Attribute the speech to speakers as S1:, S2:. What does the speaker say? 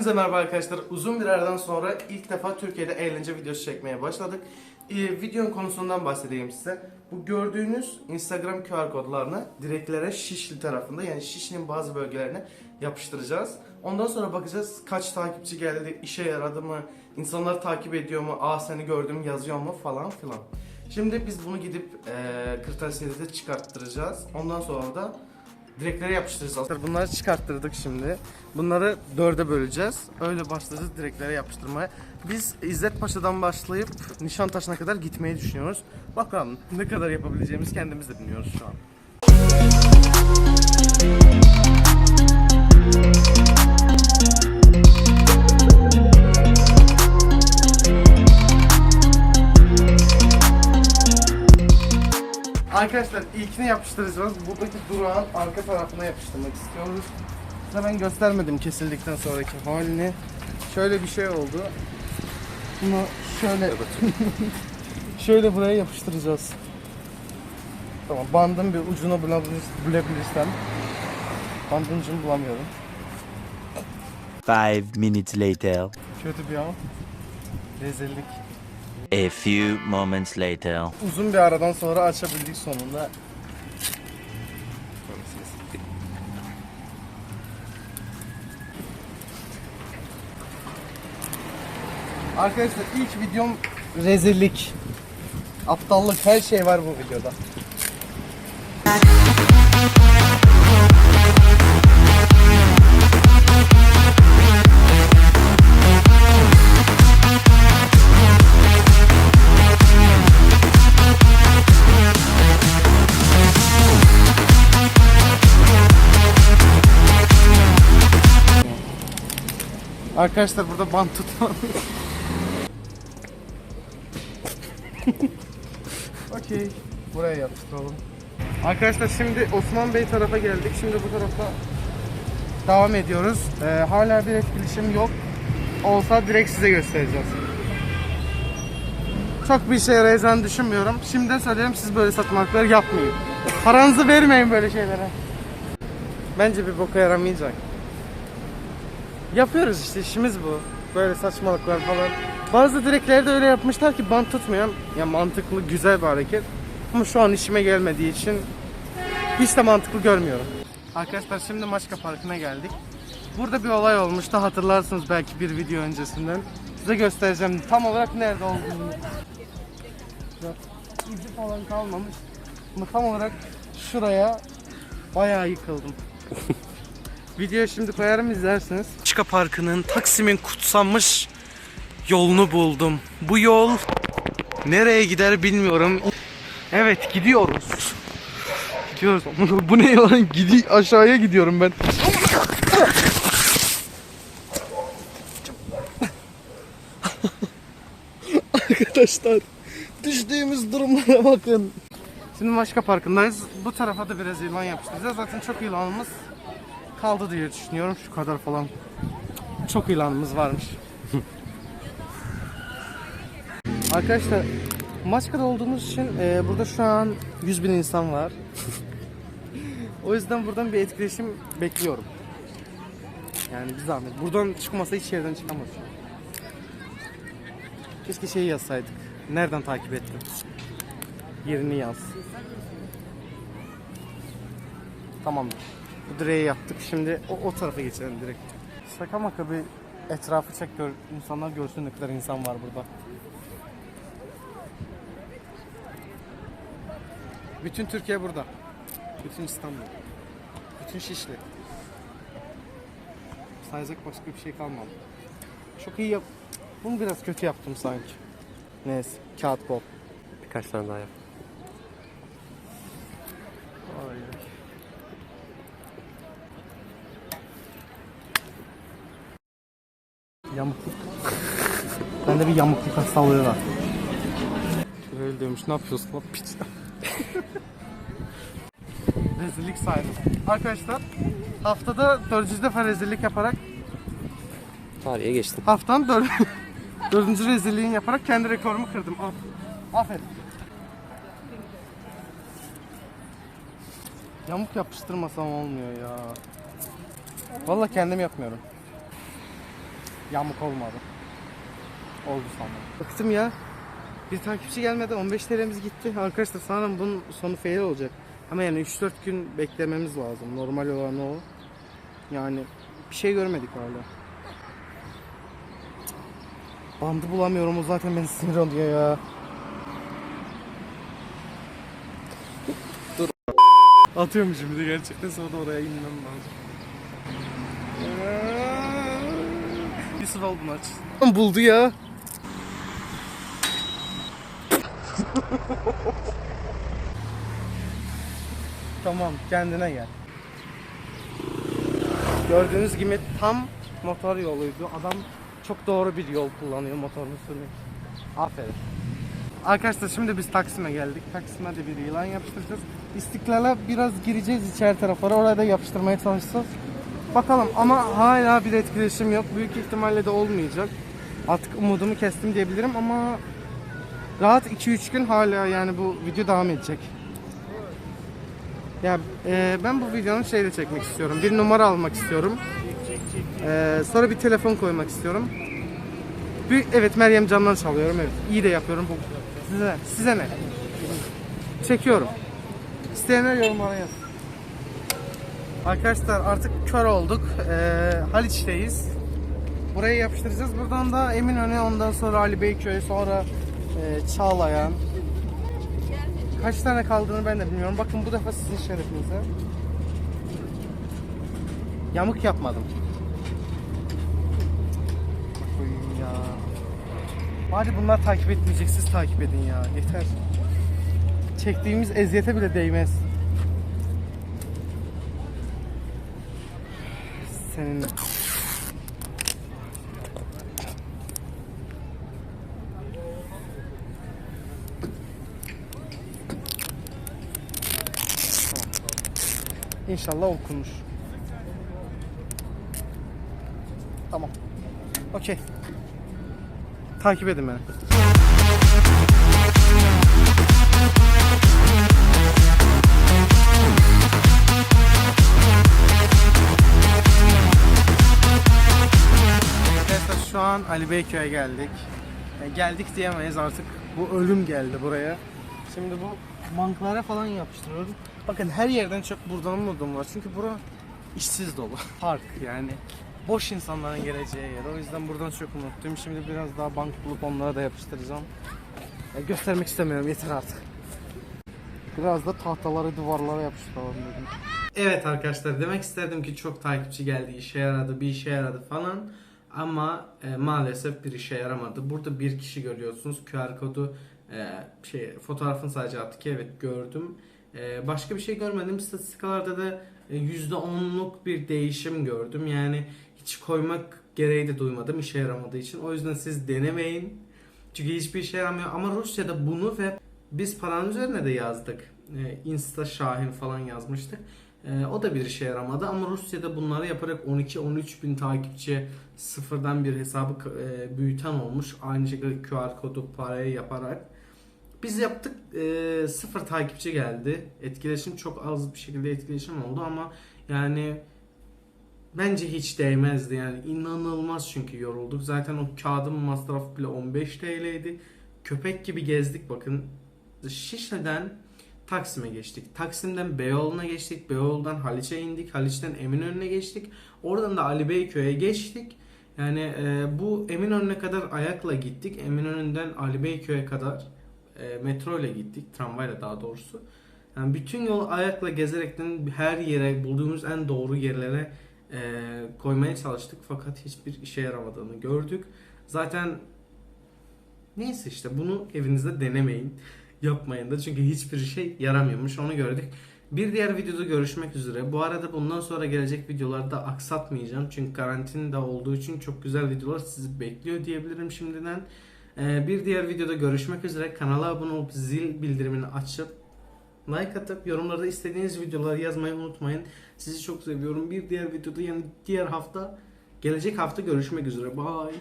S1: Hepinize merhaba arkadaşlar. Uzun bir aradan sonra ilk defa Türkiye'de eğlence videosu çekmeye başladık. Ee, videonun konusundan bahsedeyim size. Bu gördüğünüz Instagram QR kodlarını direklere Şişli tarafında yani Şişli'nin bazı bölgelerine yapıştıracağız. Ondan sonra bakacağız kaç takipçi geldi, işe yaradı mı, insanlar takip ediyor mu, aa seni gördüm yazıyor mu falan filan. Şimdi biz bunu gidip e, kırtasiyede çıkarttıracağız. Ondan sonra da direklere yapıştıracağız. Bunları çıkarttırdık şimdi. Bunları dörde böleceğiz. Öyle başlayacağız direklere yapıştırmaya. Biz İzzet Paşa'dan başlayıp Nişantaşı'na kadar gitmeyi düşünüyoruz. Bakalım ne kadar yapabileceğimiz kendimiz de bilmiyoruz şu an. Arkadaşlar ilkini yapıştıracağız. Buradaki durağın arka tarafına yapıştırmak istiyoruz. Size ben göstermedim kesildikten sonraki halini. Şöyle bir şey oldu. Bunu şöyle şöyle buraya yapıştıracağız. Tamam bandın bir ucunu bulabilir- bulabilirsem. Bandın ucunu bulamıyorum.
S2: Five minutes later.
S1: Kötü bir an. Rezillik.
S2: A few moments later.
S1: Uzun bir aradan sonra açabildik sonunda. Arkadaşlar ilk videom rezillik. Aptallık her şey var bu videoda. Arkadaşlar burada bant tutma. Okey. Buraya yapıştıralım. Arkadaşlar şimdi Osman Bey tarafa geldik. Şimdi bu tarafa devam ediyoruz. Ee, hala bir etkileşim yok. Olsa direkt size göstereceğiz. Çok bir işe yarayacağını düşünmüyorum. Şimdi de söyleyeyim siz böyle satmakları yapmayın. Paranızı vermeyin böyle şeylere. Bence bir boka yaramayacak. Yapıyoruz işte işimiz bu. Böyle saçmalıklar falan. Bazı direklerde öyle yapmışlar ki bant tutmuyor. Ya mantıklı, güzel bir hareket. Ama şu an işime gelmediği için hiç de mantıklı görmüyorum. Arkadaşlar şimdi Maçka Parkı'na geldik. Burada bir olay olmuştu hatırlarsınız belki bir video öncesinden. Size göstereceğim tam olarak nerede olduğunu. İzi falan kalmamış. Ama tam olarak şuraya bayağı yıkıldım. Videoya şimdi koyarım izlersiniz. Çıka Parkı'nın Taksim'in kutsanmış yolunu buldum. Bu yol nereye gider bilmiyorum. Evet gidiyoruz. Gidiyoruz. Bu ne lan? Gidi aşağıya gidiyorum ben. Arkadaşlar düştüğümüz durumlara bakın. Şimdi Maşka Parkı'ndayız. Bu tarafa da biraz yılan yapıştıracağız. Zaten çok yılanımız kaldı diye düşünüyorum. Şu kadar falan. Çok ilanımız varmış. Arkadaşlar Maçka'da olduğumuz için e, burada şu an 100 bin insan var. o yüzden buradan bir etkileşim bekliyorum. Yani bir zahmet. Buradan çıkmasa hiç yerden çıkamaz. Keşke şeyi yazsaydık. Nereden takip ettin? Yerini yaz. Tamamdır. Bu direği yaptık. Şimdi o, o tarafa geçelim direkt. Şaka maka bir etrafı çek gör, insanlar görsün ne kadar insan var burada. Bütün Türkiye burada. Bütün İstanbul. Bütün Şişli. Sayacak başka bir şey kalmadı. Çok iyi yap. Bunu biraz kötü yaptım sanki. Neyse. Kağıt bol.
S3: Birkaç tane daha yap.
S1: Yamukluk. Bende bir yamukluk hastalığı var. Şöyle demiş ne yapıyorsun lan piç. rezillik saydım. Arkadaşlar haftada dördüncü defa rezillik yaparak
S3: Tarihe geçtim.
S1: haftanın dör dördüncü rezilliğini yaparak kendi rekorumu kırdım. Af Aferin. Yamuk yapıştırmasam olmuyor ya. Vallahi kendim yapmıyorum. Yamuk olmadı. Oldu sanırım. Bıktım ya. Bir takipçi gelmedi 15 TL'miz gitti. Arkadaşlar sanırım bunun sonu fail olacak. Ama yani 3-4 gün beklememiz lazım. Normal olan o. Yani bir şey görmedik hala. Bandı bulamıyorum o zaten beni sinir oluyor ya. Dur. Atıyorum şimdi gerçekten sonra da oraya inmem lazım. Yusuf al bunu aç. Buldu ya. tamam kendine gel. Gördüğünüz gibi tam motor yoluydu. Adam çok doğru bir yol kullanıyor motorunu sürmek. Aferin. Arkadaşlar şimdi biz Taksim'e geldik. Taksim'e de bir yılan yapıştıracağız. İstiklal'e biraz gireceğiz içeri taraflara. Oraya da yapıştırmaya çalışacağız. Bakalım ama hala bir etkileşim yok. Büyük ihtimalle de olmayacak. Artık umudumu kestim diyebilirim ama rahat 2-3 gün hala yani bu video devam edecek. Ya e, ben bu videonun şeyle çekmek istiyorum. Bir numara almak istiyorum. E, sonra bir telefon koymak istiyorum. Bir, evet Meryem Can'dan çalıyorum evet. İyi de yapıyorum. Bu, size, size ne? Çekiyorum. İsteyenler yorumlara yaz. Arkadaşlar artık kör olduk. Ee, Haliç'teyiz. Buraya yapıştıracağız. Buradan da Eminönü, ondan sonra Ali Beyköy, sonra e, Çağlayan. Kaç tane kaldığını ben de bilmiyorum. Bakın bu defa sizin şerefinize. Yamuk yapmadım. Bakayım ya. Bari bunlar takip etmeyecek, siz takip edin ya. Yeter. Çektiğimiz eziyete bile değmez. Senin İnşallah okunmuş. Tamam. Okey. Takip edin beni. Ali Beyköy'e geldik. Yani geldik diyemeyiz artık. Bu ölüm geldi buraya. Şimdi bu banklara falan yapıştırıyorum. Bakın her yerden çok buradan umudum var. Çünkü bura işsiz dolu. Park yani. Boş insanların geleceği yer. O yüzden buradan çok umutluyum. Şimdi biraz daha bank bulup onlara da yapıştıracağım. Ya göstermek istemiyorum yeter artık. Biraz da tahtaları duvarlara yapıştıralım dedim. Evet arkadaşlar demek isterdim ki çok takipçi geldi, işe yaradı, bir işe yaradı falan. Ama e, maalesef bir işe yaramadı. Burada bir kişi görüyorsunuz. QR kodu e, şey fotoğrafını sadece attı ki evet gördüm. E, başka bir şey görmedim. İstatistikalarda da e, %10'luk bir değişim gördüm. Yani hiç koymak gereği de duymadım işe yaramadığı için. O yüzden siz denemeyin. Çünkü hiçbir işe yaramıyor. Ama Rusya'da bunu ve biz paranın üzerine de yazdık. E, Insta Şahin falan yazmıştık. E, o da bir işe yaramadı ama Rusya'da bunları yaparak 12-13 bin takipçi sıfırdan bir hesabı e, büyüten olmuş. Aynı şekilde QR kodu paraya yaparak. Biz yaptık e, sıfır takipçi geldi. Etkileşim çok az bir şekilde etkileşim oldu ama yani bence hiç değmezdi yani inanılmaz çünkü yorulduk. Zaten o kağıdın masrafı bile 15 TL'ydi. Köpek gibi gezdik bakın. Şişli'den Taksim'e geçtik. Taksim'den Beyoğlu'na geçtik. Beyoğlu'dan Haliç'e indik. Haliç'ten Eminönü'ne geçtik. Oradan da Ali Beyköy'e geçtik. Yani e, bu Eminönü'ne kadar ayakla gittik. Eminönü'nden Ali Beyköy'e kadar e, metro ile gittik. Tramvayla daha doğrusu. Yani bütün yol ayakla gezerekten her yere bulduğumuz en doğru yerlere e, koymaya çalıştık. Fakat hiçbir işe yaramadığını gördük. Zaten neyse işte bunu evinizde denemeyin. Yapmayın da çünkü hiçbir şey yaramıyormuş onu gördük. Bir diğer videoda görüşmek üzere. Bu arada bundan sonra gelecek videolarda aksatmayacağım. Çünkü karantinada olduğu için çok güzel videolar sizi bekliyor diyebilirim şimdiden. Ee, bir diğer videoda görüşmek üzere. Kanala abone olup zil bildirimini açıp like atıp yorumlarda istediğiniz videoları yazmayı unutmayın. Sizi çok seviyorum. Bir diğer videoda yani diğer hafta gelecek hafta görüşmek üzere. Bye.